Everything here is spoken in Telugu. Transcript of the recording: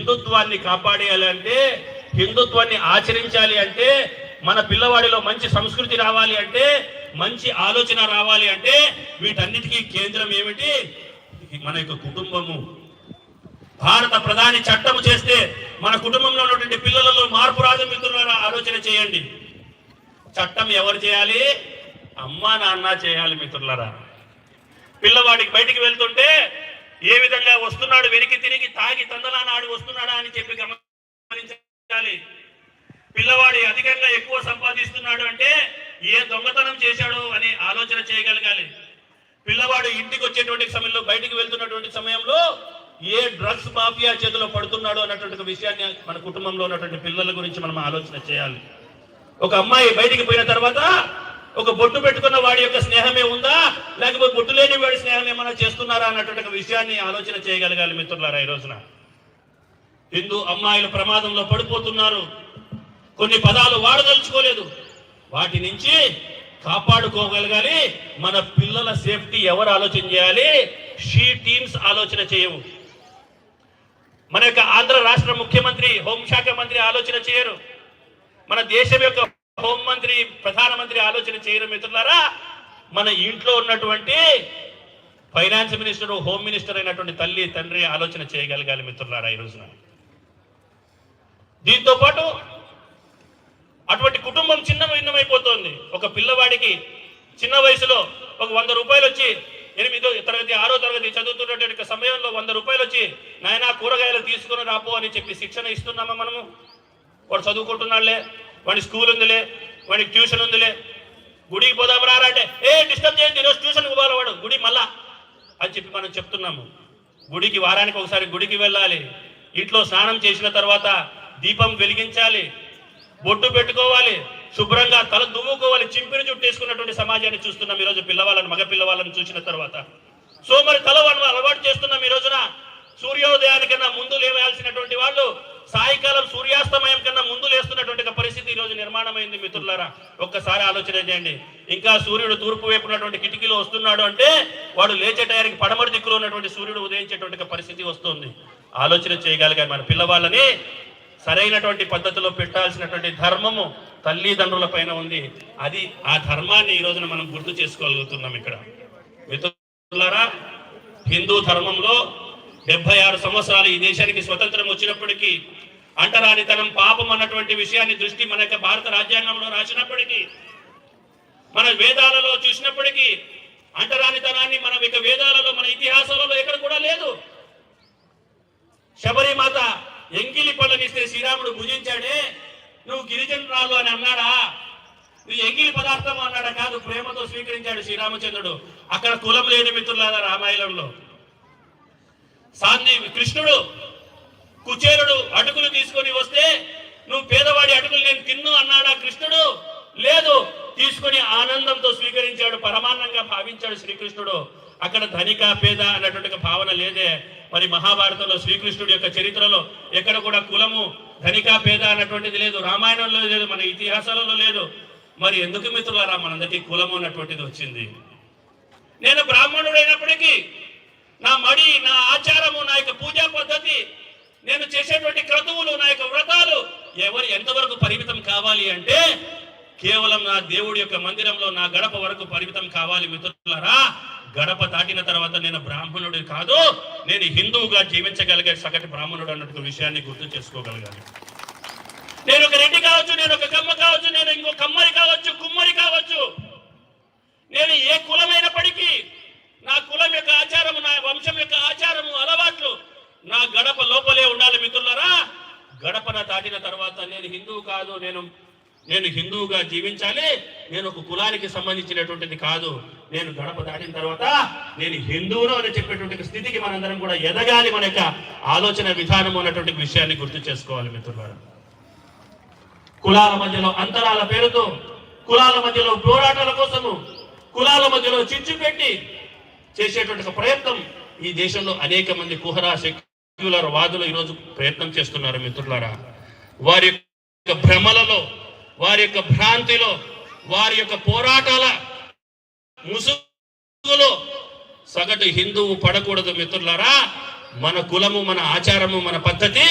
హిందుత్వాన్ని కాపాడేయాలి అంటే హిందుత్వాన్ని ఆచరించాలి అంటే మన పిల్లవాడిలో మంచి సంస్కృతి రావాలి అంటే మంచి ఆలోచన రావాలి అంటే వీటన్నిటికీ కేంద్రం ఏమిటి? మన యొక్క కుటుంబము. భారత ప్రధాని చట్టం చేస్తే మన కుటుంబంలో ఉన్నటువంటి పిల్లలలో మార్పు రాజు మిత్రులారా ఆలోచన చేయండి. చట్టం ఎవరు చేయాలి? అమ్మా నాన్న చేయాలి మిత్రులారా. పిల్లవాడికి బయటికి వెళ్తుంటే ఏ విధంగా వస్తున్నాడు వెనక్కి తిరిగి తాగి తందలానాడు వస్తున్నాడా అని చెప్పి గమనించాలి. పిల్లవాడు అధికంగా ఎక్కువ సంపాదిస్తున్నాడు అంటే ఏ దొంగతనం చేశాడు అని ఆలోచన చేయగలగాలి. పిల్లవాడు ఇంటికి వచ్చేటువంటి సమయంలో బయటికి వెళ్తున్నటువంటి సమయంలో ఏ డ్రగ్స్ మాఫియా చేతిలో పడుతున్నాడు అన్నటువంటి విషయాన్ని మన కుటుంబంలో ఉన్నటువంటి పిల్లల గురించి మనం ఆలోచన చేయాలి. ఒక అమ్మాయి బయటికి పోయిన తర్వాత ఒక బొట్టు పెట్టుకున్న వాడి యొక్క స్నేహమే ఉందా? లేకపోతే బొట్టు లేని వాడి స్నేహం ఏమైనా చేస్తున్నారా అన్నటువంటి ఒక విషయాన్ని ఆలోచన చేయగలగాలి మిత్రులారా ఈ రోజున. హిందూ అమ్మాయిలు ప్రమాదంలో పడిపోతున్నారు. కొన్ని పదాలు వాడదలుచుకోలేదు. వాటి నుంచి కాపాడుకోగలగాలి. మన పిల్లల సేఫ్టీ ఎవరు ఆలోచన చేయాలి? షీ టీమ్స్ ఆలోచన చేయవు. మన యొక్క ఆంధ్ర రాష్ట్ర ముఖ్యమంత్రి హోంశాఖ మంత్రి ఆలోచన చేయరు. మన దేశం యొక్క హోంమంత్రి ప్రధానమంత్రి ఆలోచన చేయరు మిత్రులారా మన ఇంట్లో ఉన్నటువంటి ఫైనాన్స్ మినిస్టర్ హోమ్ మినిస్టర్ అయినటువంటి తల్లి తండ్రి ఆలోచన చేయగలగాలి మిత్రులారా ఈ రోజున. దీంతో పాటు అటువంటి కుటుంబం చిన్న భిన్నమైపోతుంది. ఒక పిల్లవాడికి చిన్న వయసులో ఒక వంద రూపాయలు వచ్చి ఎనిమిదో తరగతి ఆరో తరగతి చదువుతున్నటువంటి సమయంలో వంద రూపాయలు వచ్చి నాయన కూరగాయలు తీసుకుని రాపో అని చెప్పి శిక్షణ ఇస్తున్నామా మనము? వాడు చదువుకుంటున్నాడులే. వాడి స్కూల్ ఉందిలే వాడికి ట్యూషన్ ఉందిలే. గుడికి పోదాం ఏ డిస్టర్బ్ చేయండి ఈరోజు ట్యూషన్ పోవాలి వాడు గుడి మళ్ళా. అని చెప్పి మనం చెప్తున్నాము. గుడికి వారానికి ఒకసారి గుడికి వెళ్ళాలి. ఇంట్లో స్నానం చేసిన తర్వాత దీపం వెలిగించాలి. బొట్టు పెట్టుకోవాలి. శుభ్రంగా తల దువ్వుకోవాలి. చింపిరి చుట్టేసుకున్నటువంటి సమాజాన్ని చూస్తున్నాం ఈరోజు పిల్లవాళ్ళని మగ పిల్లవాళ్ళని చూసిన తర్వాత. సో మరి తల అలవాటు చేస్తున్నాం ఈ రోజున. సూర్యోదయానికన్నా ముందు లేవేయాల్సినటువంటి వాళ్ళు సాయంకాలం సూర్యాస్తమయం ఈరోజు నిర్మాణమైంది మిత్రులారా? ఒక్కసారి ఆలోచన చేయండి. ఇంకా సూర్యుడు తూర్పు వైపు ఉన్నటువంటి కిటికీలో వస్తున్నాడు అంటే వాడు లేచే టయానికి పడమటి దిక్కులో ఉన్నటువంటి సూర్యుడు ఉదయించేటువంటి పరిస్థితి వస్తుంది. ఆలోచన చేయగలిగారు మన పిల్లవాళ్ళని. సరైనటువంటి పద్ధతిలో పెట్టాల్సినటువంటి ధర్మము తల్లిదండ్రుల పైన ఉంది. అది ఆ ధర్మాన్ని ఈ రోజున మనం గుర్తు చేసుకోగలుగుతున్నాం ఇక్కడ. మిత్రులారా హిందూ ధర్మంలో డెబ్బై ఆరు సంవత్సరాలు ఈ దేశానికి స్వతంత్రం వచ్చినప్పటికీ అంటరానితనం పాపం అన్నటువంటి విషయాన్ని దృష్టి మన యొక్క భారత రాజ్యాంగంలో రాసినప్పటికీ మన వేదాలలో చూసినప్పటికీ అంటరానితనాన్ని మన ఇక వేదాలలో మన ఇతిహాసాలలో ఎక్కడ కూడా లేదు. శబరిమాత ఎంగిలి పళ్ళనిస్తే శ్రీరాముడు భుజించాడే నువ్వు గిరిజనరాలు అని అన్నాడా? నువ్వు ఎంగిలి పదార్థం అన్నాడా? కాదు ప్రేమతో స్వీకరించాడు శ్రీరామచంద్రుడు. అక్కడ కులం లేని మిత్రులారా రామాయణంలో. సాంది కృష్ణుడు కుచేరుడు అటుకులు తీసుకొని వస్తే నువ్వు పేదవాడి అటుకులు నేను తిన్ను అన్నాడా కృష్ణుడు. లేదు తీసుకొని ఆనందంతో స్వీకరించాడు పరమాన్నంగా భావించాడు శ్రీకృష్ణుడు. అక్కడ ధనిక పేద అన్నటువంటి భావన లేదే. మరి మహాభారతంలో శ్రీకృష్ణుడి యొక్క చరిత్రలో ఎక్కడ కూడా కులము ధనిక పేద అన్నటువంటిది లేదు. రామాయణంలో లేదు మన ఇతిహాసాలలో లేదు. మరి ఎందుకు మిత్రులారా మనందరికీ కులము అన్నటువంటిది వచ్చింది? నేను బ్రాహ్మణుడైనప్పటికీ నా మడి నా ఆచారము నా యొక్క పూజా పద్ధతి నేను చేసేటువంటి క్రతువులు నా యొక్క వ్రతాలు ఎవరు ఎంతవరకు పరిమితం కావాలి అంటే కేవలం నా దేవుడి యొక్క మందిరంలో నా గడప వరకు పరిమితం కావాలి మిత్రులారా. గడప దాటిన తర్వాత నేను బ్రాహ్మణుడు కాదు నేను హిందువుగా జీవించగలిగే సగటు బ్రాహ్మణుడు అన్నట్టు విషయాన్ని గుర్తు చేసుకోగలగాలి. నేను ఒక రెడ్డి కావచ్చు నేను ఒక కమ్మ కావచ్చు నేను ఇంకో కమ్మరి కావచ్చు కుమ్మరి కావచ్చు నేను ఏ కులమైనప్పటికీ నా కులం యొక్క ఆచారము నా వంశం యొక్క ఆచారము అలవాట్లు నా గడప లోపలే ఉండాలి మిత్రులారా గడపన దాటిన తర్వాత నేను హిందువు కాదు నేను నేను హిందువుగా జీవించాలి నేను ఒక కులానికి సంబంధించినటువంటిది కాదు. నేను గడప దాటిన తర్వాత నేను హిందువును అని చెప్పేటువంటి స్థితికి మనందరం కూడా ఎదగాలి మన యొక్క ఆలోచన విధానం అన్నటువంటి విషయాన్ని గుర్తు చేసుకోవాలి మిత్రులారా. కులాల మధ్యలో అంతరాల పేరుతో కులాల మధ్యలో పోరాటాల కోసము కులాల మధ్యలో చిచ్చు పెట్టి చేసేటువంటి ప్రయత్నం ఈ దేశంలో అనేక మంది కుహరా సెక్యులర్ వాదులు ఈరోజు ప్రయత్నం చేస్తున్నారు మిత్రులారా. వారి యొక్క భ్రమలలో వారి యొక్క భ్రాంతిలో వారి యొక్క పోరాటాల ముసుగులో సగటు హిందువు పడకూడదు మిత్రులారా. మన కులము మన ఆచారము మన పద్ధతి